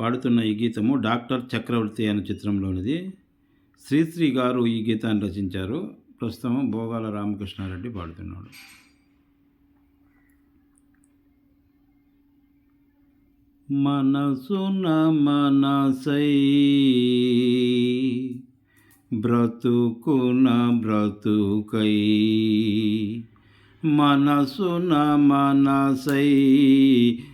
పాడుతున్న ఈ గీతము డాక్టర్ చక్రవర్తి అనే చిత్రంలోనిది. శ్రీశ్రీ గారు ఈ గీతాన్ని రచించారు. ప్రస్తుతం భోగాల రామకృష్ణారెడ్డి పాడుతున్నాడు. మనసున మనసై బ్రతుకున బ్రతుకై మనసున మనసై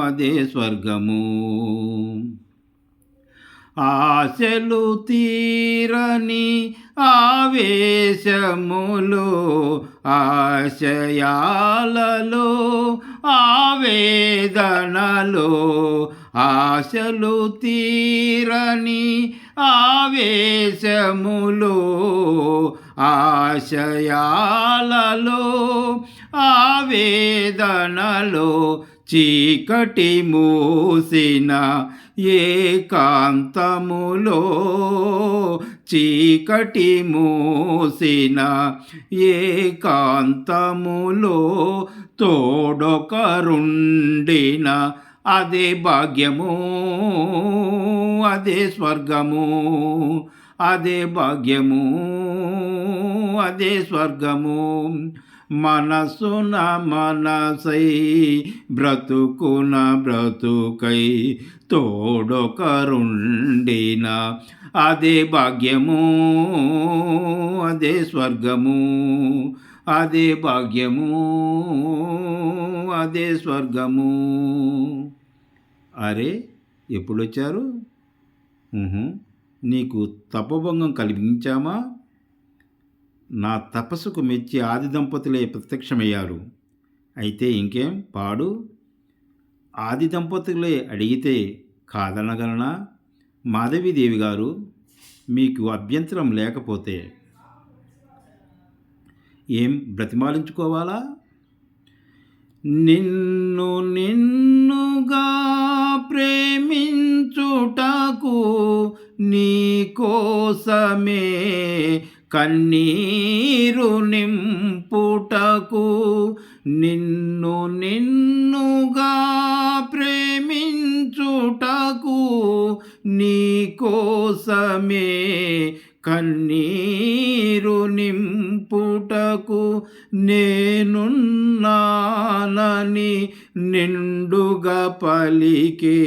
అదే స్వర్గము. ఆశలు తీరని ఆవేశములు ఆశయాలలో ఆవేదనలో ఆశలు తీరని ఆవేశములు ఆశయాలలో ఆవేదనలో చీకటి మూసిన ఏకాంతములో చీకటి మూసిన ఏకాంతములో తోడొకరుండిన అదే భాగ్యము అదే స్వర్గము అదే భాగ్యము అదే స్వర్గము. మనసున మనసై బ్రతుకున బ్రతుకై తోడొకరుండిన అదే భాగ్యము అదే స్వర్గము అదే భాగ్యము అదే స్వర్గము. అరే ఎప్పుడొచ్చారు? నీకు తపభంగం కలిగించామా? నా తపస్సుకు మెచ్చి ఆది దంపతులే ప్రత్యక్షమయ్యారు. అయితే ఇంకేం? పాడు. ఆది దంపతులే అడిగితే కాదనగలనా మాధవీదేవి గారు మీకు అభ్యంతరం లేకపోతే ఏం బ్రతిమాలించుకోవాలా? నిన్ను నిన్నుగా ప్రేమించుటకు నీ కోసమే కన్నీరు నింపుటకు నిన్ను నిన్నుగా ప్రేమించుటకు నీ కోసమే కన్నీరు నింపుటకు నేనున్నానని నిండుగా పలికే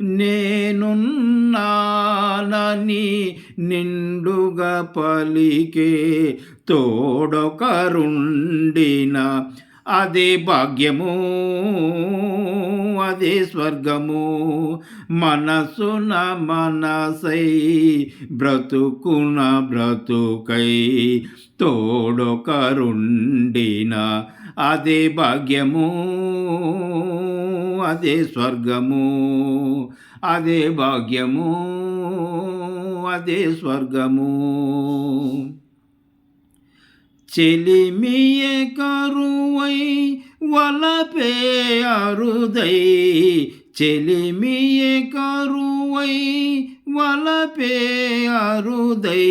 నేనున్నానని నిండుగా పలికే తోడొకరుండిన అదే భాగ్యము అదే స్వర్గము. మనసున మనసై బ్రతుకున బ్రతుకై తోడొకరుండిన అదే భాగ్యము అదే స్వర్గము అదే భాగ్యము అదే స్వర్గము చెలిమియే కరువై వలపే అరుదై చెలిమియే కరువై వలపే అరుదై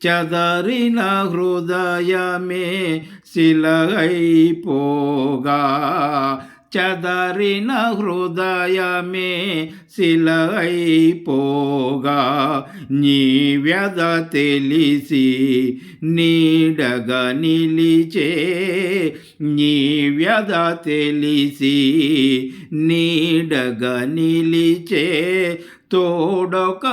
చదరిన హృదయమే శిలైపోగా చదరిన హృదయమే శిలైపోగా నీ వ్యధ తెలిసి నీడగ నిలిచే నీ వ్యధ తెలిసి నీడగ నిలిచే తోడొకరుండిన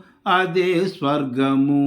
అదే స్వర్గము.